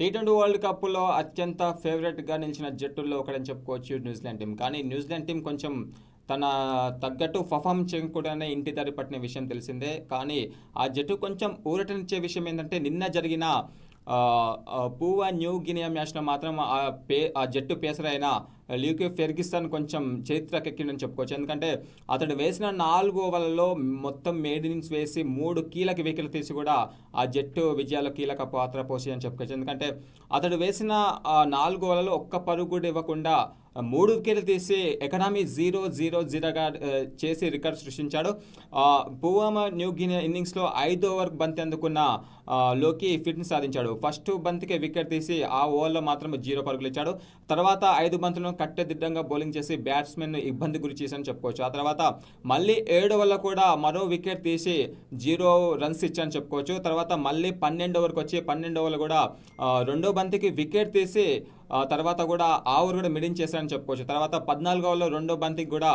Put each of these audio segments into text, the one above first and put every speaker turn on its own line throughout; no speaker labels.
T twenty world కప్లో అత్యంత ఫేవరెట్గా నిలిచిన జట్టుల్లో ఒకటని చెప్పుకోవచ్చు న్యూజిలాండ్ టీం కానీ న్యూజిలాండ్ టీం కొంచెం తన తగ్గట్టు పర్ఫామ్ చేయకుండానే ఇంటి దారి పట్టిన విషయం తెలిసిందే. కానీ ఆ జట్టు కొంచెం ఊరటనిచ్చే విషయం ఏంటంటే నిన్న జరిగిన పూవా న్యూ గినియా మ్యాచ్లో మాత్రం ఆ పే ఆ జట్టు పేసరైన అయిన ల్యూకే ఫెర్గిసన్ కొంచెం చరిత్రకెక్కిండని చెప్పుకోవచ్చు. ఎందుకంటే అతడు వేసిన నాలుగు ఓవర్లలో మొత్తం మేడ్ ఇన్నింగ్స్ వేసి మూడు కీలక వికెట్లు తీసి కూడా ఆ జట్టు విజయాల కీలక పాత్ర పోసి చెప్పుకోవచ్చు. ఎందుకంటే అతడు వేసిన నాలుగు ఓవర్లలో ఒక్క పరుగు కూడా ఇవ్వకుండా మూడు వికెట్లు తీసి ఎకనామీ జీరో జీరో జీరోగా చేసి రికార్డ్ సృష్టించాడు. ఆ, న్యూ గినియా ఇన్నింగ్స్లో ఐదు ఓవర్ బంతి అందుకున్న లోకి ఫిట్ని సాధించాడు. ఫస్ట్ బంతికి వికెట్ తీసి ఆ ఓవర్లో మాత్రం జీరో పరుగులు ఇచ్చాడు. తర్వాత ఐదు బంతులను కట్టెదిడ్డంగా బౌలింగ్ చేసి బ్యాట్స్మెన్ ఇబ్బంది గురి చేశారని చెప్పుకోవచ్చు. ఆ తర్వాత మళ్ళీ ఏడు వల్ల కూడా మరో వికెట్ తీసి జీరో రన్స్ ఇచ్చారని చెప్పుకోవచ్చు. తర్వాత మళ్ళీ పన్నెండు ఓవర్కి వచ్చి పన్నెండు ఓవర్లు కూడా రెండో బంతికి వికెట్ తీసి తర్వాత కూడా ఆ ఓవర్ కూడా మిడిన్ చేశారని చెప్పుకోవచ్చు. తర్వాత పద్నాలుగు ఓవర్లో రెండో బంతికి కూడా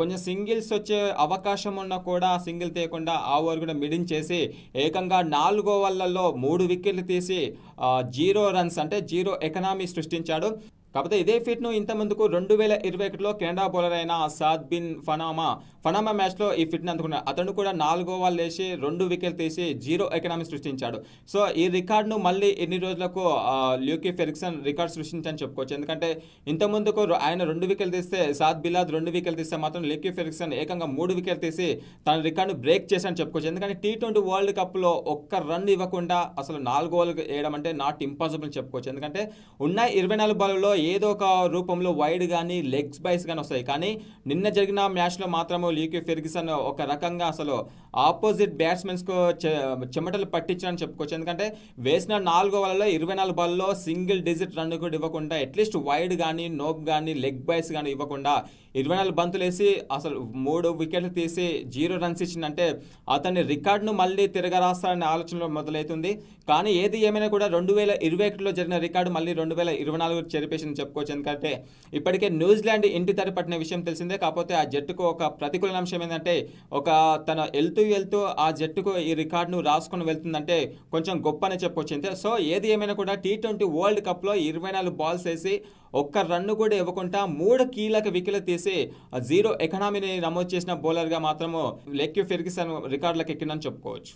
కొంచెం సింగిల్స్ వచ్చే అవకాశం ఉన్నా కూడా సింగిల్ తీయకుండా ఆ ఓవర్ కూడా మిడిన్ చేసి ఏకంగా నాలుగు ఓవర్లలో మూడు వికెట్లు తీసి జీరో రన్స్ అంటే జీరో ఎకనామీ సృష్టించాడు. కాకపోతే ఇదే ఫిట్ను ఇంతమందుకు రెండు వేల ఇరవై ఒకటిలో కెనడా బౌలర్ అయిన సాద్ బిన్ ఫనామా ఫనామా మ్యాచ్లో ఈ ఫిట్ని అందుకున్నాడు. అతను కూడా నాలుగో వాళ్ళు వేసి రెండు వికెట్లు తీసి జీరో ఎకనామీ సృష్టించాడు. సో ఈ రికార్డును మళ్ళీ ఎన్ని రోజులకు ల్యూకీ ఫెరిక్సన్ రికార్డ్ సృష్టించని చెప్పుకోవచ్చు. ఎందుకంటే ఇంతకుముందుకు ముందుకు ఆయన రెండు వికెట్లు తీస్తే సాద్ బిలాద్ రెండు వికెట్లు తీస్తే మాత్రం ల్యూకీ ఫెరిక్సన్ ఏకంగా మూడు వికెట్లు తీసి తన రికార్డును బ్రేక్ చేశాని చెప్పుకోవచ్చు. ఎందుకంటే టీ ట్వంటీ వరల్డ్ కప్లో ఒక్క రన్ ఇవ్వకుండా అసలు నాలుగు ఓవర్లు వేయడం అంటే నాట్ ఇంపాసిబుల్ చెప్పుకోవచ్చు. ఎందుకంటే ఉన్న ఇరవై నాలుగు బాల్లో ఏదో ఒక రూపంలో వైడ్ కానీ లెగ్స్ బైస్ కానీ వస్తాయి. కానీ నిన్న జరిగిన మ్యాచ్లో మాత్రము లీక్యూ ఫెర్గిసన్ ఒక రకంగా అసలు ఆపోజిట్ బ్యాట్స్మెన్స్కు చెమటలు పట్టించారని చెప్పుకోవచ్చు. ఎందుకంటే వేసిన నాలుగో వాళ్ళలో ఇరవై నాలుగు బాల్లో సింగిల్ డిజిట్ రన్ కూడా ఇవ్వకుండా అట్లీస్ట్ వైడ్ కానీ నోబ్ కానీ లెగ్ బైస్ కానీ ఇవ్వకుండా ఇరవై నాలుగు బంతులు వేసి అసలు మూడు వికెట్లు తీసి జీరో రన్స్ ఇచ్చిందంటే అతని రికార్డును మళ్ళీ తిరగరాస్తారనే ఆలోచనలో మొదలవుతుంది. కానీ ఏది ఏమైనా కూడా రెండు వేల ఇరవై ఒకటిలో జరిగిన రికార్డు మళ్ళీ రెండు వేల ఇరవై నాలుగు చెరిపేసింది చెప్పుకోవచ్చు. ఎందుకంటే ఇప్పటికే న్యూజిలాండ్ ఇంటి తరి పట్టిన విషయం తెలిసిందే. కాకపోతే ఆ జట్టుకు ఒక ప్రతికూల అంశం ఏంటంటే ఒక తన వెళ్తూ వెళ్తూ ఆ జట్టుకు ఈ రికార్డును రాసుకొని వెళ్తుందంటే కొంచెం గొప్ప అని అంతే సో ఏది ఏమైనా కూడా టీ ట్వంటీ వరల్డ్ కప్లో ఇరవై నాలుగు బాల్స్ వేసి ఒక్క రన్ను కూడా ఇవ్వకుండా మూడు కీలక వికెట్లు తీసి జీరో ఎకనామీని నమోదు చేసిన బౌలర్గా మాత్రము లెక్యూ ఫెర్గిసన్ రికార్డులకు ఎక్కిందని చెప్పుకోవచ్చు.